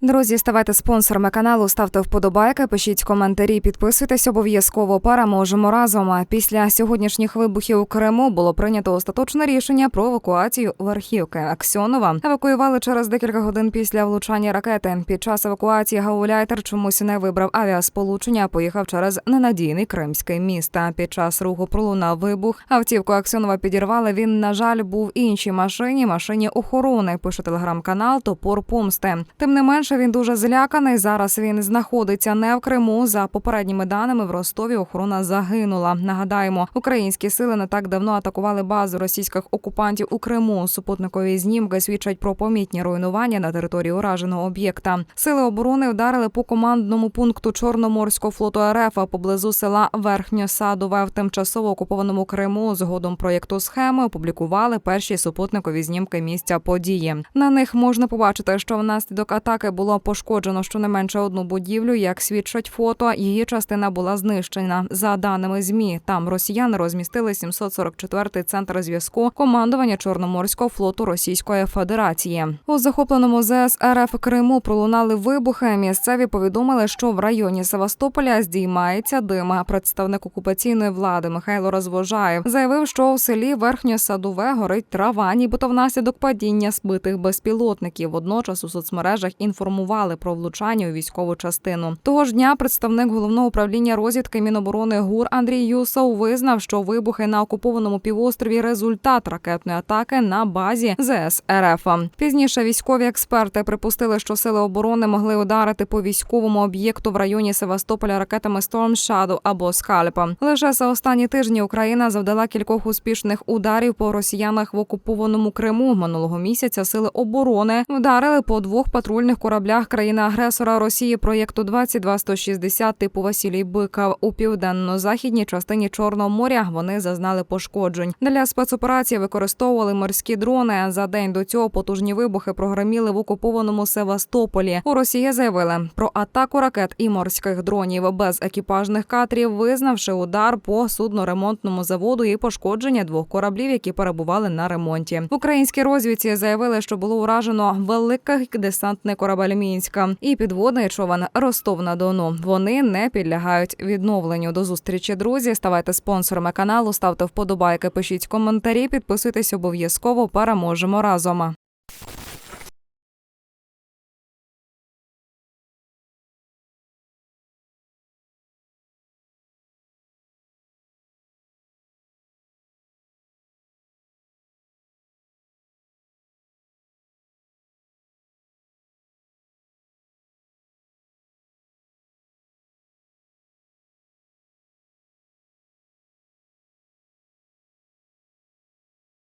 Друзі, ставайте спонсорами каналу, ставте вподобайки, пишіть коментарі, підписуйтесь обов'язково. Переможемо разом. Після сьогоднішніх вибухів у Криму було прийнято остаточне рішення про евакуацію Верхівки. Аксьонова евакуювали через декілька годин після влучання ракети. Під час евакуації гауляйтер чомусь не вибрав авіасполучення, а поїхав через ненадійний кримський міст. Під час руху пролунав вибух. Автівку Аксьонова підірвали. Він, на жаль, був іншій машині, машині охорони. Пише телеграм-канал Топор Помсти. Тим не менше, він дуже зляканий. Зараз він знаходиться не в Криму. За попередніми даними в Ростові охорона загинула. Нагадаємо, українські сили не так давно атакували базу російських окупантів у Криму. Супутникові знімки свідчать про помітні руйнування на території ураженого об'єкта. Сили оборони вдарили по командному пункту Чорноморського флоту РФ поблизу села Верхньосадове в тимчасово окупованому Криму. Згодом проєкту схеми опублікували перші супутникові знімки місця події. На них можна побачити, що внаслідок атаки було пошкоджено щонайменше одну будівлю. Як свідчать фото, її частина була знищена. За даними змі, там росіяни розмістили 744-й центр зв'язку командування Чорноморського флоту Російської Федерації. У захопленому ЗС РФ Криму пролунали вибухи. Місцеві повідомили, що в районі Севастополя здіймається дим. Представник окупаційної влади Михайло Розвожаєв заявив, що у селі Верхньосадове горить трава, нібито внаслідок падіння збитих безпілотників. Водночас у соцмережах інформували про влучання у військову частину. Того ж дня представник головного управління розвідки Міноборони ГУР Андрій Юсов визнав, що вибухи на окупованому півострові результат ракетної атаки на базі ЗС РФ. Пізніше військові експерти припустили, що сили оборони могли ударити по військовому об'єкту в районі Севастополя ракетами Storm Shadow або Скальпа. Лише за останні тижні Україна завдала кількох успішних ударів по росіянах в окупованому Криму. Минулого місяця сили оборони вдарили по двох патрульних кораблях країни-агресора Росії проєкту 22160 типу Василій Бикав у південно-західній частині Чорного моря. Вони зазнали пошкоджень. Для спецоперації використовували морські дрони. За день до цього потужні вибухи прогреміли в окупованому Севастополі. У Росії заявили про атаку ракет і морських дронів без екіпажних катерів, визнавши удар по судноремонтному заводу і пошкодження двох кораблів, які перебували на ремонті. В українській розвідці заявили, що було уражено великий десантний корабель і підводний човен Ростов на Дону. Вони не підлягають відновленню. До зустрічі, друзі. Ставайте спонсорами каналу, ставте вподобайки, пишіть коментарі, підписуйтесь обов'язково. Переможемо разом.